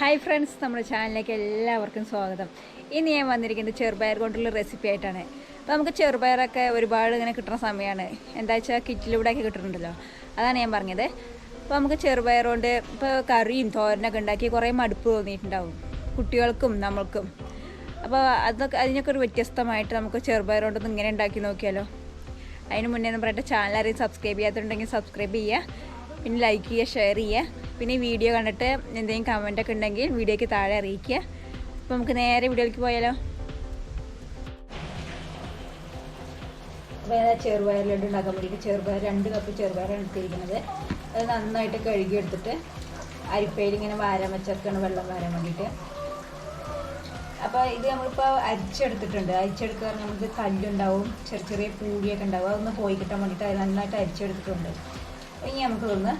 Hi friends നമ്മുടെ ചാനലിലേക്ക് എല്ലാവർക്കും സ്വാഗതം. ഇന്ന് ഞാൻ വന്നിരിക്കുന്നത് ചെറുപയർ കൊണ്ടുള്ള റെസിപ്പി ആയിട്ടാണ്. അപ്പോൾ നമുക്ക് ചെറുപയറൊക്കെ ഒരുപാട് ഇങ്ങനെ കിട്ടുന്ന സമയമാണ് എന്താ വെച്ചാൽ കിറ്റിലൂടെയൊക്കെ കിട്ടുന്നുണ്ടല്ലോ അതാണ് ഞാൻ പറഞ്ഞത്. അപ്പോൾ നമുക്ക് ചെറുപയർ കൊണ്ട് ഇപ്പോൾ കറിയും തോരനൊക്കെ ഉണ്ടാക്കി കുറേ മടുപ്പ് തോന്നിയിട്ടുണ്ടാവും. കുട്ടികൾക്കും നമ്മൾക്കും. അപ്പോൾ അതൊക്കെ അതിനൊക്കെ ഒരു വ്യത്യസ്തമായിട്ട് നമുക്ക് ചെറുപയർ കൊണ്ടൊന്ന് ഇങ്ങനെ ഉണ്ടാക്കി നോക്കിയാലോ. അതിന് മുന്നേ പറഞ്ഞിട്ട് ചാനൽ ആരെയും സബ്സ്ക്രൈബ് ചെയ്യാത്തുണ്ടെങ്കിൽ സബ്സ്ക്രൈബ് ചെയ്യുക. പിന്നെ ലൈക്ക് ചെയ്യുക ഷെയർ ചെയ്യുക. പിന്നെ വീഡിയോ കണ്ടിട്ട് എന്തെങ്കിലും കമന്റ് ഒക്കെ ഉണ്ടെങ്കിൽ വീഡിയോയ്ക്ക് താഴെ അറിയിക്കുക. അപ്പോൾ നമുക്ക് നേരെ വീഡിയോയിലേക്ക് പോയാലോ? അപ്പോൾ ചെറുപയർ ലഡു ഉണ്ടാക്കാൻ വേണ്ടിയിട്ട് ചെറുപയർ രണ്ട് കപ്പ് ചെറുപയറാണ് എടുത്തിരിക്കുന്നത്. അത് നന്നായിട്ട് കഴുകി എടുത്തിട്ട് അരിപ്പയിൽ ഇങ്ങനെ വാരാൻ വെച്ചൊക്കെയാണ് വെള്ളം വാരാൻ വേണ്ടിയിട്ട്. അപ്പോൾ ഇത് നമ്മളിപ്പോൾ അരിച്ചെടുത്തിട്ടുണ്ട്. അരിച്ചെടുക്കുക പറഞ്ഞാൽ നമുക്ക് കല്ലുണ്ടാവും ചെറിയ ചെറിയ പൂഴിയൊക്കെ ഉണ്ടാവും. അതൊന്ന് പോയി കിട്ടാൻ വേണ്ടിയിട്ട് അത് നന്നായിട്ട് അരിച്ചെടുത്തിട്ടുണ്ട്. ഇനി നമുക്കൊന്ന്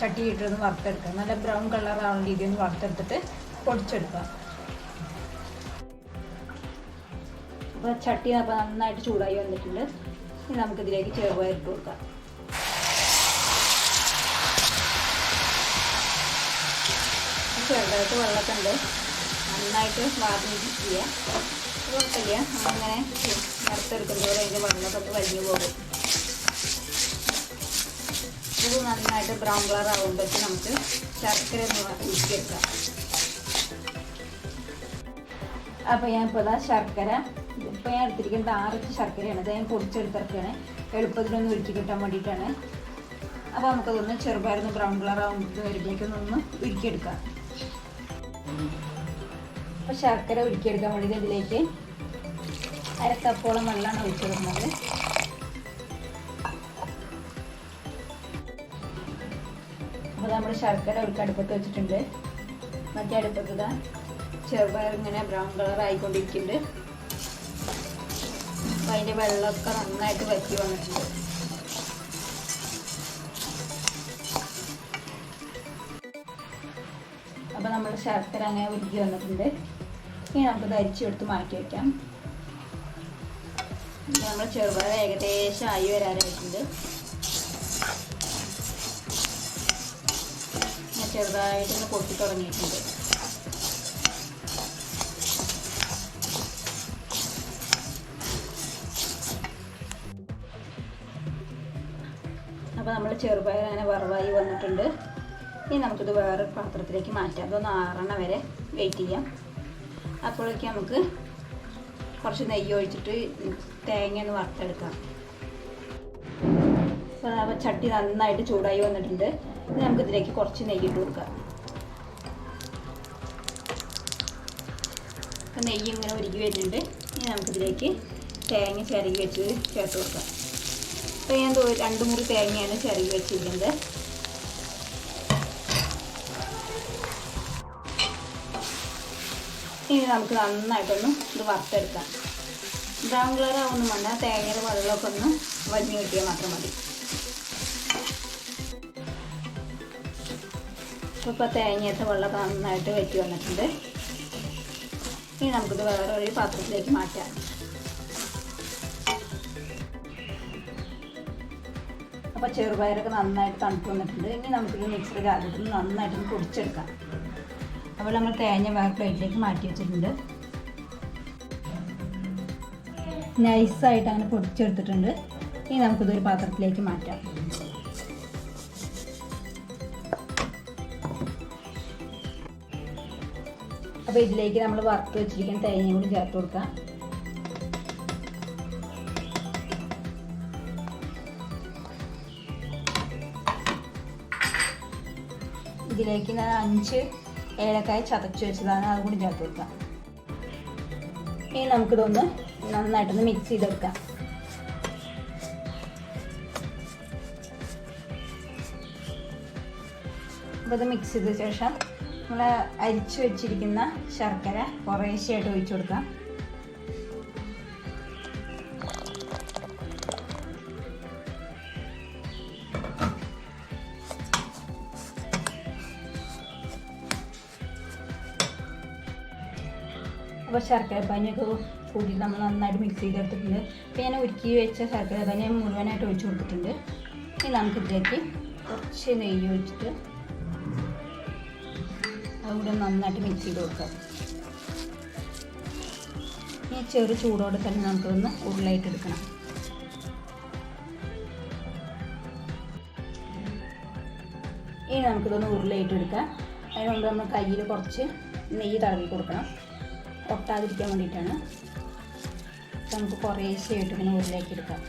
ചട്ടിയിട്ടൊന്ന് വറുത്തെടുക്കാം. നല്ല ബ്രൗൺ കളർ ആവുന്ന രീതിയിൽ ഒന്ന് വറുത്തെടുത്തിട്ട് പൊടിച്ചെടുക്കാം. അപ്പോൾ ചട്ടി അപ്പോൾ നന്നായിട്ട് ചൂടായി വന്നിട്ടുണ്ട്. ഇനി നമുക്കിതിലേക്ക് ചെറുപയർ ഇട്ട് കൊടുക്കാം. ചെറുതായിട്ട് വെള്ളമൊക്കെ ഉണ്ട് നന്നായിട്ട് വാർന്നിട്ട് ചെയ്യാം കുഴപ്പമില്ല നമ്മളിങ്ങനെ വറുത്തെടുക്കുമ്പോൾ അതിന്റെ വെള്ളമൊക്കെ വലിഞ്ഞു പോകും. ഇത് നന്നായിട്ട് ബ്രൗൺ കളർ ആകുമ്പോഴേക്ക് നമുക്ക് ശർക്കര ഉരുക്കിയെടുക്കാം അപ്പോൾ ഞാൻ ഇപ്പോൾ ഇതാ ശർക്കര ഇപ്പോൾ ഞാൻ എടുത്തിരിക്കുന്നത് ആറച്ച് ശർക്കരയാണ്. അത് ഞാൻ പൊടിച്ചെടുത്തിറക്കുകയാണ്. എളുപ്പത്തിലൊന്ന് ഉരുക്കി കിട്ടാൻ വേണ്ടിയിട്ടാണ്. അപ്പോൾ നമുക്കതൊന്ന് ചെറുപയർന്ന് ബ്രൗൺ കളർ ആകുമ്പോൾ വരുമ്പോഴേക്കൊന്ന് ഉരുക്കിയെടുക്കാം. അപ്പോൾ ശർക്കര ഉരുക്കിയെടുക്കാൻ വേണ്ടിയിട്ട് ഇതിലേക്ക് അരക്കപ്പോളം വെള്ളമാണ് ഒഴിച്ചെടുക്കുന്നത്. അപ്പോൾ നമ്മൾ ശർക്കര ഒരു അടുപ്പത്ത് വെച്ചിട്ടുണ്ട്. മറ്റേ അടുപ്പത്ത് ഇതാ ചെറുപയർ ഇങ്ങനെ ബ്രൗൺ കളർ ആയിക്കൊണ്ടിരിക്കുന്നുണ്ട്. അപ്പോൾ അതിന്റെ വെള്ളമൊക്കെ നന്നായിട്ട് വറ്റി വന്നിട്ടുണ്ട്. അപ്പോൾ നമ്മൾ ശർക്കര അങ്ങനെ ഉരുകി വന്നിട്ടുണ്ട്. ഇനി നമുക്കത് അരിച്ചെടുത്ത് മാറ്റി വയ്ക്കാം നമ്മൾ ചെറുപയർ ഏകദേശം ആയി വരാനായിട്ടുണ്ട്. ചെറുതായിട്ടൊന്ന് പൊട്ടി തുടങ്ങിയിട്ടുണ്ട്. അപ്പോൾ നമ്മൾ ചെറുപയർ അങ്ങനെ വറവായി വന്നിട്ടുണ്ട്. ഇനി നമുക്കിത് വേറെ പാത്രത്തിലേക്ക് മാറ്റാം. അതൊന്ന് ആറണ വരെ വെയിറ്റ് ചെയ്യാം. അപ്പോഴേക്ക് നമുക്ക് കുറച്ച് നെയ്യ് ഒഴിച്ചിട്ട് തേങ്ങ ഒന്ന് വറുത്തെടുക്കാം അപ്പോൾ ചട്ടി നന്നായിട്ട് ചൂടായി വന്നിട്ടുണ്ട്. ഇനി നമുക്ക് ഇതിലേക്ക് കുറച്ച് നെയ്യ് ഇട്ട് കൊടുക്കാം. അപ്പം നെയ്യ് ഇങ്ങനെ ഒരുക്കി വരുന്നുണ്ട്. ഇനി നമുക്കിതിലേക്ക് തേങ്ങ ചിരകി വെച്ച് ചേർത്ത് കൊടുക്കാം. അപ്പോൾ ഞാൻ രണ്ട് മുറി തേങ്ങയാണ് ചിരകി വെച്ചിരിക്കുന്നത്. ഇനി നമുക്ക് നന്നായിട്ടൊന്ന് ഇത് വറുത്തെടുക്കാം. ബ്രൗൺ കളർ ആവുന്നു വേണ്ട തേങ്ങയുടെ വെള്ളമൊക്കെ ഒന്ന് വലിഞ്ഞു കിട്ടിയാൽ മാത്രം മതി. ഇപ്പോൾ തേങ്ങയത്തെ വെള്ളമൊക്കെ നന്നായിട്ട് വെറ്റി വന്നിട്ടുണ്ട്. ഇനി നമുക്കിത് വേറെ ഒരു പാത്രത്തിലേക്ക് മാറ്റാം. അപ്പോൾ ചെറുപയറൊക്കെ നന്നായിട്ട് തണുപ്പ് വന്നിട്ടുണ്ട്. ഇനി നമുക്കിത് മിക്സർ കാലത്തിൽ നന്നായിട്ടൊന്ന് പൊടിച്ചെടുക്കാം. അപ്പോൾ നമ്മൾ തേങ്ങ വേറെ പ്ലേറ്റിലേക്ക് മാറ്റി വെച്ചിട്ടുണ്ട്. നൈസായിട്ട് അങ്ങനെ പൊടിച്ചെടുത്തിട്ടുണ്ട്. ഇനി നമുക്കിതൊരു പാത്രത്തിലേക്ക് മാറ്റാം. അപ്പോൾ ഇതിലേക്ക് നമ്മൾ വറുത്ത് വെച്ചിരിക്കുന്ന തേങ്ങയും കൂടി ചേർത്ത് കൊടുക്കാം. ഇതിലേക്ക് ഞാൻ അഞ്ച് ഏലക്കായ ചതച്ച് വെച്ചതാണ് അതും കൂടി ചേർത്ത് കൊടുക്കാം. ഇനി നമുക്കിതൊന്ന് നന്നായിട്ടൊന്ന് മിക്സ് ചെയ്തെടുക്കാം. അപ്പോൾ ഇത് മിക്സ് ചെയ്ത ശേഷം നമ്മൾ അരിച്ചു വെച്ചിരിക്കുന്ന ശർക്കര കുറേശ്ശെയായിട്ട് ഒഴിച്ചു കൊടുക്കാം. അപ്പോൾ ശർക്കര പനിയൊക്കെ കൂടി നമ്മൾ നന്നായിട്ട് മിക്സ് ചെയ്തെടുത്തിട്ടുണ്ട്. അപ്പോൾ ഞാൻ ഉരുക്കി വെച്ച ശർക്കര പനി മുഴുവനായിട്ട് ഒഴിച്ചു കൊടുത്തിട്ടുണ്ട്. ഇനി നമുക്കിതിലേക്ക് കുറച്ച് നെയ്യ് ഒഴിച്ചിട്ട് അതുകൂടെ നന്നായിട്ട് മിക്സ് ചെയ്ത് കൊടുക്കാം. ഈ ചെറു ചൂടോടെ തന്നെ നമുക്കൊന്ന് ഉരുളായിട്ട് എടുക്കണം. ഇനി നമുക്കിതൊന്ന് ഉരുളയിട്ട് എടുക്കാം. അതിന് മുമ്പ് നമ്മൾ കയ്യിൽ കുറച്ച് നെയ്യ് തടവി കൊടുക്കണം. ഒട്ടാതിരിക്കാൻ വേണ്ടിയിട്ടാണ്. നമുക്ക് കുറേശ്ശേ ആയിട്ട് ഇങ്ങനെ ഉരുളയാക്കി എടുക്കാം.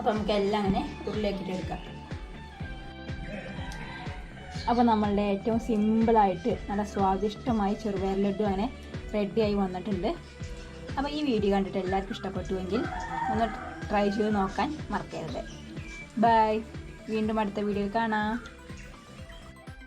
അപ്പോൾ നമുക്ക് എല്ലാം അങ്ങനെ ഉരുളയാക്കിയിട്ട് എടുക്കാം. അപ്പോൾ നമ്മളുടെ ഏറ്റവും സിമ്പിളായിട്ട് നല്ല സ്വാദിഷ്ടമായി ചെറുപയർ ലഡു അങ്ങനെ റെഡിയായി വന്നിട്ടുണ്ട്. അപ്പോൾ ഈ വീഡിയോ കണ്ടിട്ട് എല്ലാവർക്കും ഇഷ്ടപ്പെട്ടുവെങ്കിൽ ഒന്ന് ട്രൈ ചെയ്ത് നോക്കാൻ മറക്കരുത്. ബൈ വീണ്ടും അടുത്ത വീഡിയോയിൽ കാണാം.